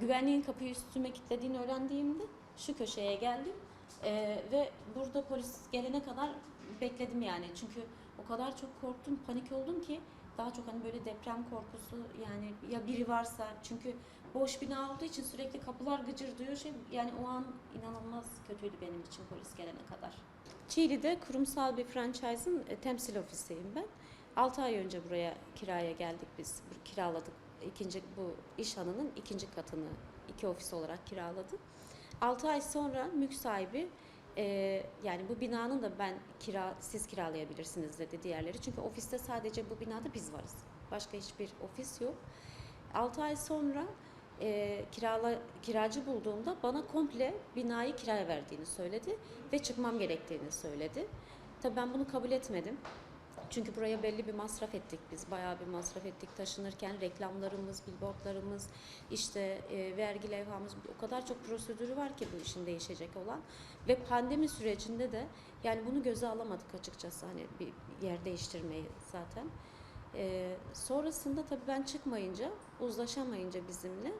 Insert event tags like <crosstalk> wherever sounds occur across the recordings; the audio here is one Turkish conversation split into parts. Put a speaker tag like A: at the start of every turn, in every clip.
A: Güvenliğin kapıyı üstüme kilitlediğini öğrendiğimde şu köşeye geldim. Ee, ve burada polis gelene kadar bekledim yani. Çünkü o kadar çok korktum, panik oldum ki daha çok hani böyle deprem korkusu yani ya biri varsa çünkü boş bina olduğu için sürekli kapılar gıcırdıyor şey yani o an inanılmaz kötüydü benim için polis gelene kadar. Çiğli'de kurumsal bir franchise'ın e, temsil ofisiyim ben. 6 ay önce buraya kiraya geldik biz. Kiraladık. İkinci bu iş hanının ikinci katını iki ofis olarak kiraladık. 6 ay sonra mülk sahibi e, yani bu binanın da ben kira siz kiralayabilirsiniz dedi diğerleri. Çünkü ofiste sadece bu binada biz varız. Başka hiçbir ofis yok. 6 ay sonra e, kirala, kiracı bulduğumda bana komple binayı kiraya verdiğini söyledi ve çıkmam gerektiğini söyledi. Tabii ben bunu kabul etmedim. Çünkü buraya belli bir masraf ettik biz. Bayağı bir masraf ettik taşınırken. Reklamlarımız, billboardlarımız, işte e, vergi levhamız o kadar çok prosedürü var ki bu işin değişecek olan. Ve pandemi sürecinde de yani bunu göze alamadık açıkçası hani bir yer değiştirmeyi zaten. E, sonrasında tabii ben çıkmayınca, uzlaşamayınca bizimle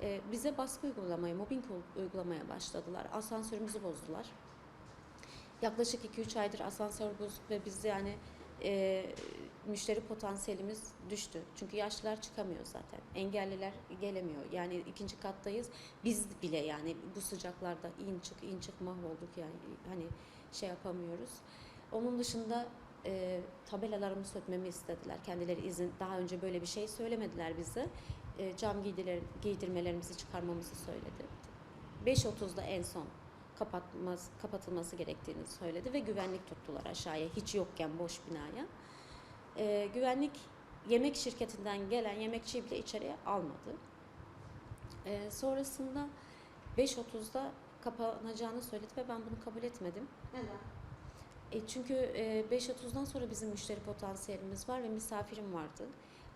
A: e, bize baskı uygulamaya, mobbing uygulamaya başladılar. Asansörümüzü bozdular. Yaklaşık 2-3 aydır asansör bozuk ve biz yani e, müşteri potansiyelimiz düştü. Çünkü yaşlılar çıkamıyor zaten. Engelliler gelemiyor. Yani ikinci kattayız. Biz bile yani bu sıcaklarda in çık in çık mahvolduk yani hani şey yapamıyoruz. Onun dışında e, tabelalarımı sökmemi istediler. Kendileri izin daha önce böyle bir şey söylemediler bize. E, cam giydiler, giydirmelerimizi çıkarmamızı söyledi. 5.30'da en son kapatmaz, kapatılması gerektiğini söyledi ve güvenlik tuttular aşağıya hiç yokken boş binaya. Ee, güvenlik yemek şirketinden gelen yemekçiyi bile içeriye almadı. Ee, sonrasında 5.30'da kapanacağını söyledi ve ben bunu kabul etmedim.
B: Neden?
A: E çünkü e, 5.30'dan sonra bizim müşteri potansiyelimiz var ve misafirim vardı.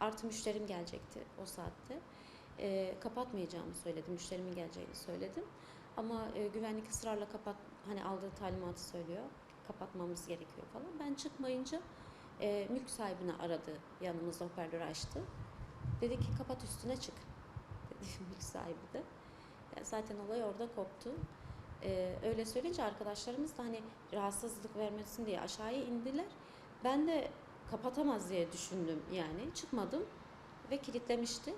A: Artı müşterim gelecekti o saatte. E, kapatmayacağımı söyledim, müşterimin geleceğini söyledim. Ama e, güvenlik ısrarla kapat, hani aldığı talimatı söylüyor. Kapatmamız gerekiyor falan. Ben çıkmayınca e, mülk sahibini aradı, yanımızda hoparlörü açtı. Dedi ki kapat üstüne çık. <laughs> Dedi mülk sahibi de. Yani zaten olay orada koptu. Ee, öyle söyleyince arkadaşlarımız da hani rahatsızlık vermesin diye aşağıya indiler. Ben de kapatamaz diye düşündüm yani. Çıkmadım ve kilitlemişti.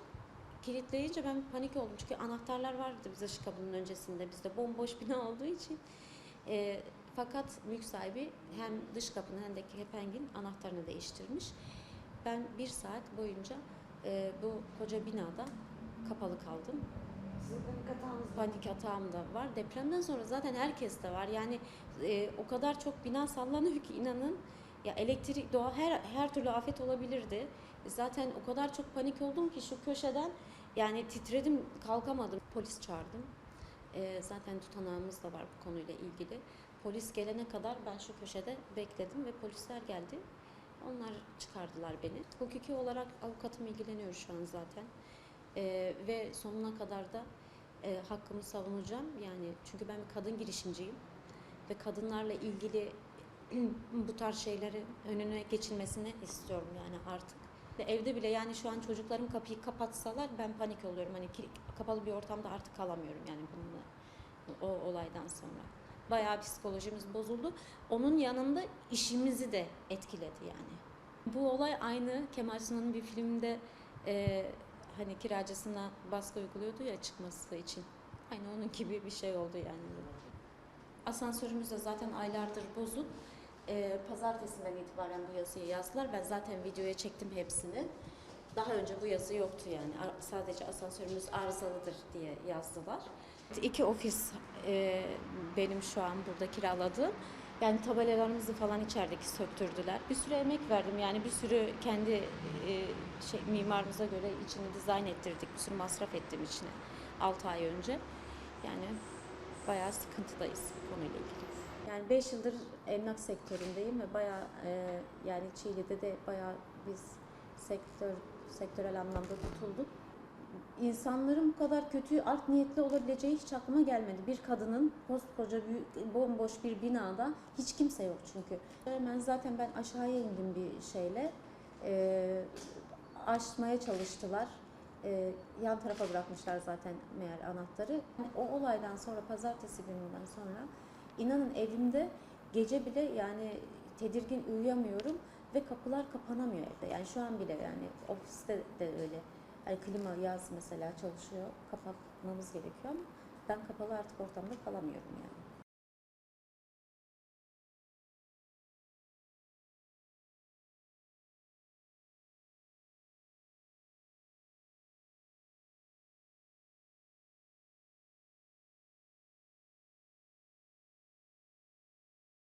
A: Kilitleyince ben panik oldum çünkü anahtarlar vardı bize şu kapının öncesinde. Bizde bomboş <laughs> bina olduğu için. Ee, fakat mülk sahibi hem dış kapının hem de kepengin anahtarını değiştirmiş. Ben bir saat boyunca e, bu koca binada kapalı kaldım.
B: Panik
A: atağım da var. Depremden sonra zaten herkes de var. Yani e, o kadar çok bina sallanıyor ki inanın. Ya elektrik, doğa her her türlü afet olabilirdi. Zaten o kadar çok panik oldum ki şu köşeden yani titredim, kalkamadım. Polis çağırdım. E, zaten tutanağımız da var bu konuyla ilgili. Polis gelene kadar ben şu köşede bekledim ve polisler geldi. Onlar çıkardılar beni. Hukuki olarak avukatım ilgileniyor şu an zaten. E, ve sonuna kadar da e, hakkımı savunacağım. Yani çünkü ben bir kadın girişimciyim ve kadınlarla ilgili <clears throat> bu tarz şeylerin önüne geçilmesini istiyorum yani artık. Ve evde bile yani şu an çocuklarım kapıyı kapatsalar ben panik oluyorum. Hani kapalı bir ortamda artık kalamıyorum yani bununla o olaydan sonra. Bayağı psikolojimiz bozuldu. Onun yanında işimizi de etkiledi yani. Bu olay aynı Kemal Sunal'ın bir filmde e, hani kiracısına baskı uyguluyordu ya çıkması için. Aynı onun gibi bir şey oldu yani. Asansörümüz de zaten aylardır bozuk. Ee, pazartesinden itibaren bu yazıyı yazdılar. Ben zaten videoya çektim hepsini. Daha önce bu yazı yoktu yani. Sadece asansörümüz arızalıdır diye yazdılar. İki ofis e, benim şu an burada kiraladığım. Yani tabelalarımızı falan içerideki söktürdüler. Bir sürü emek verdim yani bir sürü kendi e, şey, mimarımıza göre içini dizayn ettirdik. Bir sürü masraf ettim içine 6 ay önce. Yani bayağı sıkıntıdayız konuyla ilgili. Yani 5 yıldır emlak sektöründeyim ve bayağı e, yani Çiğli'de de bayağı biz sektör sektörel anlamda tutulduk. İnsanların bu kadar kötü art niyetli olabileceği hiç aklıma gelmedi. Bir kadının koskoca büyük, bomboş bir binada hiç kimse yok çünkü. Hemen zaten ben aşağıya indim bir şeyle. E, açmaya çalıştılar. e, yan tarafa bırakmışlar zaten meğer anahtarı. O olaydan sonra pazartesi gününden sonra inanın evimde gece bile yani tedirgin uyuyamıyorum ve kapılar kapanamıyor evde. Yani şu an bile yani ofiste de öyle. Yani klima yaz mesela çalışıyor. Kapatmamız gerekiyor ama ben kapalı artık ortamda kalamıyorum yani.